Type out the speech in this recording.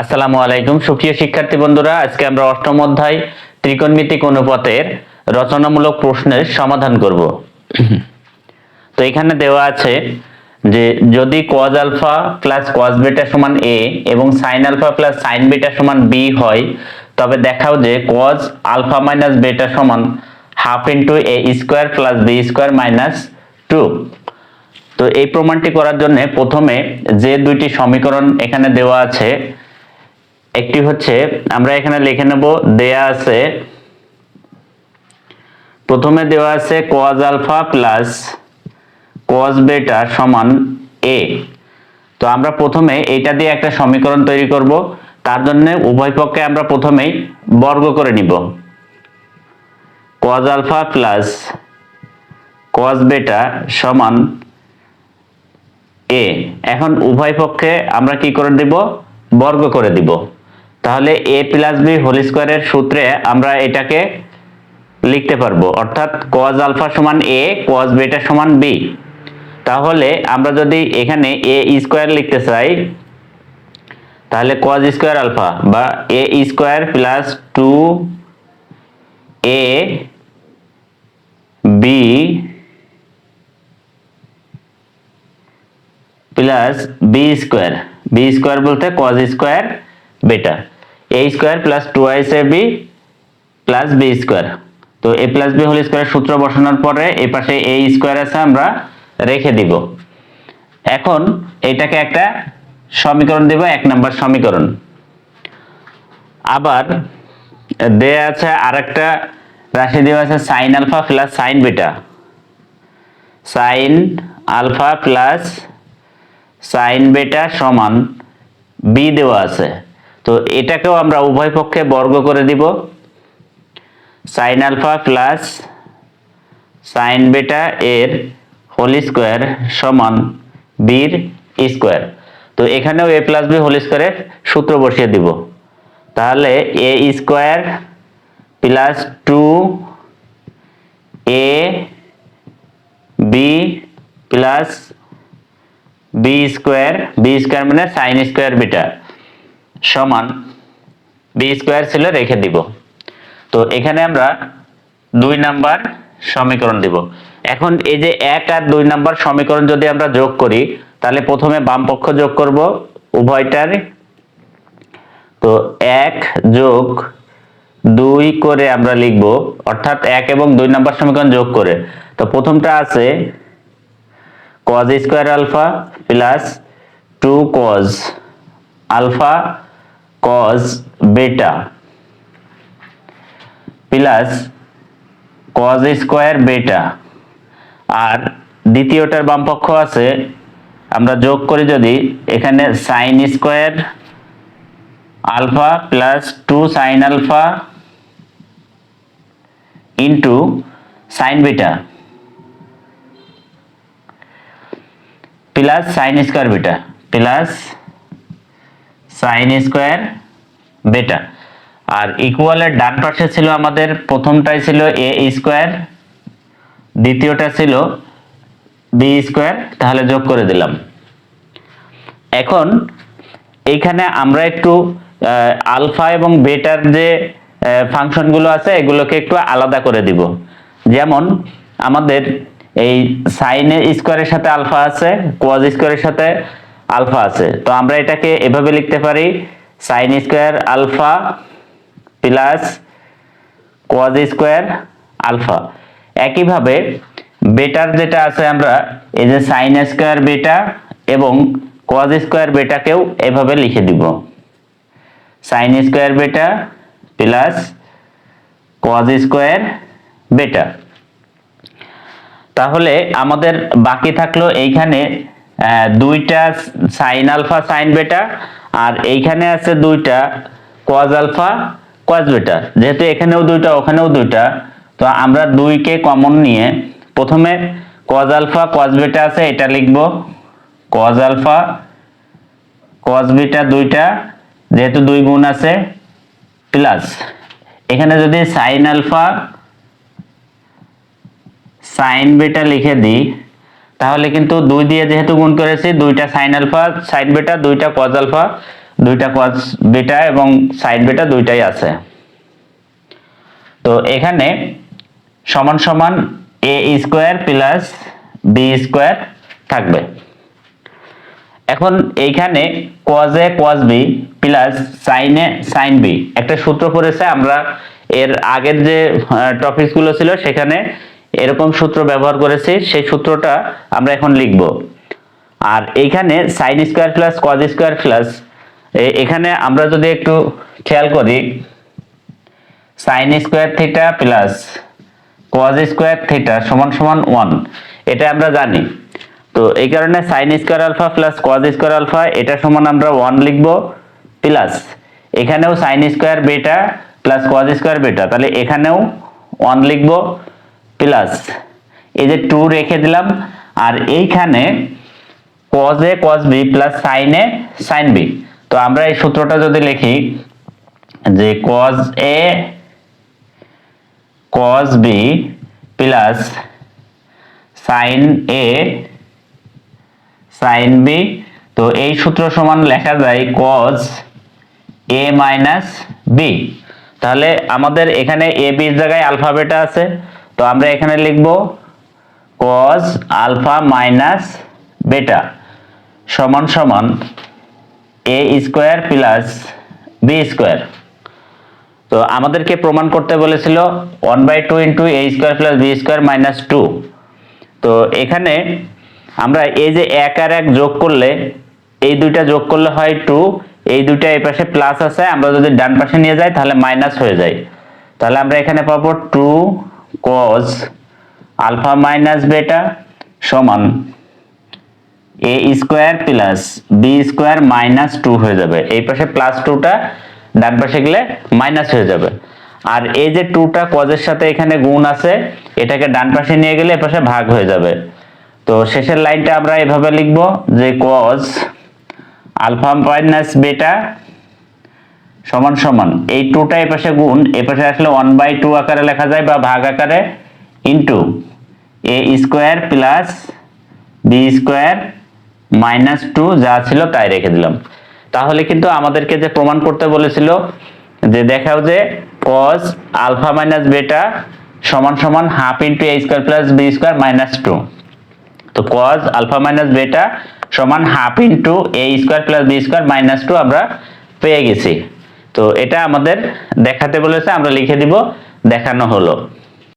আসসালামু আলাইকুম। সুপ্রিয় শিক্ষার্থী বন্ধুরা, আজকে আমরা অষ্টম অধ্যায় ত্রিকোণমিতিক অনুপাতের রচনামূলক প্রশ্নের সমাধান করব। তো এখানে দেওয়া আছে যে যদি কজ আলফা প্লাস কজ বেটা সমান এ এবং sign alpha plus sine beta সমান বি হয়, তবে দেখাও যে কজ আলফা মাইনাস বেটা সমান half into A square plus B square minus two তো এই প্রমাণটি করার জন্য প্রথমে যে দুইটি সমীকরণ এখানে দেওয়া আছে একটি হচ্ছে, আমরা এখানে লিখে নেব, দেয়া আছে, প্রথমে দেওয়া আছে cos আলফা প্লাস cos বেটা সমান a তো আমরা প্রথমে এটা দিয়ে একটা সমীকরণ তৈরি করব, তার জন্য উভয় পক্ষে আমরা প্রথমেই বর্গ করে নিব। cos আলফা প্লাস cos বেটা সমান a এখন উভয় পক্ষে আমরা কি করে দিব? বর্গ করে দিব। তাহলে a প্লাস বি হোল স্কোয়ারের সূত্রে আমরা এটাকে লিখতে পারব। অর্থাৎ cos আলফা সমান a, cos বেটা সমান b তাহলে আমরা যদি এখানে a স্কোয়ার লিখতে চাই, তাহলে cos স্কোয়ার আলফা বা a square plus two a b plus B square B square বলতে cos square beta A square plus two ice A B plus B square তো A plus B whole square সূত্র বসানোর পরে এই পাশে এ square আছে আমরা রেখে দিব। এখন এটাকে একটা সমীকরণ দেব, এক নম্বর সমীকরণ। আবার দেয়া আছে আরেকটা, রাশি দেওয়া আছে sine alpha plus sine beta sine alpha plus sine beta সমান বি দেওয়া আছে। তো এটাকেও আমরা উভয় পক্ষে বর্গ করে দিব। সাইন আলফা প্লাস সাইন বেটা এর হোল স্কোয়ার সমান বির স্কোয়ার তো এখানেও এ প্লাস বি হোল স্কোয়ারের সূত্র বসিয়ে দিব। তাহলে A square plus two A B plus B square B square মানে সাইন স্কোয়ার বিটা সমান বি স্কোয়ার ছিল রেখে দিব। তো এখানে আমরা দুই নাম্বার সমীকরণ দিব। এখন এই যে এক আর দুই নাম্বার সমীকরণ যদি আমরা যোগ করি, তাহলে প্রথমে বাম পক্ষ যোগ করব উভয়টার। তো এক যোগ দুই করে আমরা লিখব, অর্থাৎ এক এবং দুই নাম্বার সমীকরণ যোগ করে। তো প্রথমটা আছে cos square alpha plus two cos alpha cos beta plus cos square beta আর দ্বিতীয়টার বামপক্ষ আছে, আমরা যোগ করি যদি এখানে sine square alpha plus two sine alpha into sine beta plus sine square beta plus sine square beta আর ইকুয়ালের ডান পাশে ছিল আমাদের প্রথমটাই ছিল এ স্কোয়ার দ্বিতীয়টা ছিল বি স্কোয়ার তাহলে যোগ করে দিলাম। এখন এখানে আমরা একটু আলফা এবং বেটার যে ফাংশনগুলো আছে, এগুলোকে একটু আলাদা করে দিব। যেমন আমাদের এই সাইনের স্কোয়ারের সাথে আলফা আছে কোয়াজ স্কোয়ারের সাথে আলফা আছে। তো আমরা এটাকে এভাবে লিখতে পারি sine square alpha plus cos square alpha. একইভাবে বেটার যেটা আছে আমরা, এই যে সাইন স্কোয়ার বেটা এবং কোয়াজ স্কোয়ার বেটাকেও এভাবে লিখে দিব। Sine square beta plus cos square beta. তাহলে আমাদের বাকি থাকল এইখানে দুইটা সাইন আলফা সাইন বেটা আর এইখানে আছে দুইটা কজ আলফা কজ বেটা যেহেতু এখানেও দুইটা, ওখানেও দুইটা, তো আমরা দুইকে কমন নিয়ে প্রথমে কজ আলফা কজ বেটা আছে, এটা লিখব। কজ আলফা কজ বেটা দুইটা, যেহেতু দুই গুণ আছে প্লাস এখানে যদি সাইন আলফা সাইন বেটা লিখে দিই তাহলে কিন্তু দুই দিয়ে যেহেতু গুণ করেছি, দুইটা সাইন আলফা সাইন বেটা দুইটা কজ আলফা দুইটা কজ বেটা এবং সাইন বেটা দুইটাই আছে। তো এখানে সমান সমান A square plus B square থাকবে। এখন এইখানে cos A cos B plus সাইনে সাইন বি একটা সূত্র পড়েছে, আমরা এর আগের যে টপিকসগুলো ছিল সেখানে এরকম সূত্র ব্যবহার করেছি, সেই সূত্রটা আমরা এখন লিখব। আর এইখানে sine square plus cos square plus এখানে আমরা যদি একটু খেয়াল করি sine square theta plus cos square theta সমান সমান ওয়ান এটা আমরা জানি। তো এই কারণে sine square alpha plus cos square alpha এটা সমান আমরা ওয়ান লিখব প্লাস এখানেও sine square beta plus cos square beta তাহলে এখানেও ওয়ান লিখব। প্লাস এই যে টু রেখে দিলাম, আর এইখানে cos A cos B plus sine A sine B তো আমরা এই সূত্রটা যদি লিখি, যে cos A cos B plus sine A sine B তো এই সূত্র সমান লেখা যায় কজ এ মাইনাস বি তাহলে আমাদের এখানে এ বির জায়গায় আলফাবেটা আছে। তো আমরা এখানে লিখব কজ আলফা মাইনাস বেটা সমান সমান A square plus B square তো আমাদেরকে প্রমাণ করতে বলেছিল one by two into A square plus B square minus two তো এখানে আমরা এই যে এক আর এক যোগ করলে, এই দুইটা যোগ করলে হয় টু এই দুইটা এই পাশে প্লাস আছে, আমরা যদি ডান পাশে নিয়ে যাই তাহলে মাইনাস হয়ে যায়। তাহলে আমরা এখানে পাবো two cos alpha minus beta সমান A square plus B square minus two হয়ে যাবে। এই পাশে প্লাস টুটা ডান পাশে গেলে মাইনাস হয়ে যাবে। আর এই যে টুটা কজের সাথে এখানে গুণ আছে, এটাকে ডান পাশে নিয়ে গেলে এ পাশে ভাগ হয়ে যাবে। তো শেষের লাইনটা আমরা এভাবে লিখব যে কজ আলফা মাইনাস বেটা সমান সমান। এই টুটা এ পাশে গুণ এ পাশে আসলে ওয়ান বাই টু আকারে লেখা যায় বা ভাগ আকারে into A square plus B square minus two যা ছিল তাই রেখে দিলাম। তাহলে কিন্তু আমাদেরকে যে প্রমাণ করতে বলেছিল যে দেখাও যে কজ আলফা মাইনাস বেটা সমান সমান half into A square plus B square minus two তো কজ আলফা মাইনাস বেটা সমান half into A square plus B square minus two আমরা পেয়ে গেছি। তো এটা আমাদের দেখাতে বলেছে আমরা লিখে দিব দেখানো হলো।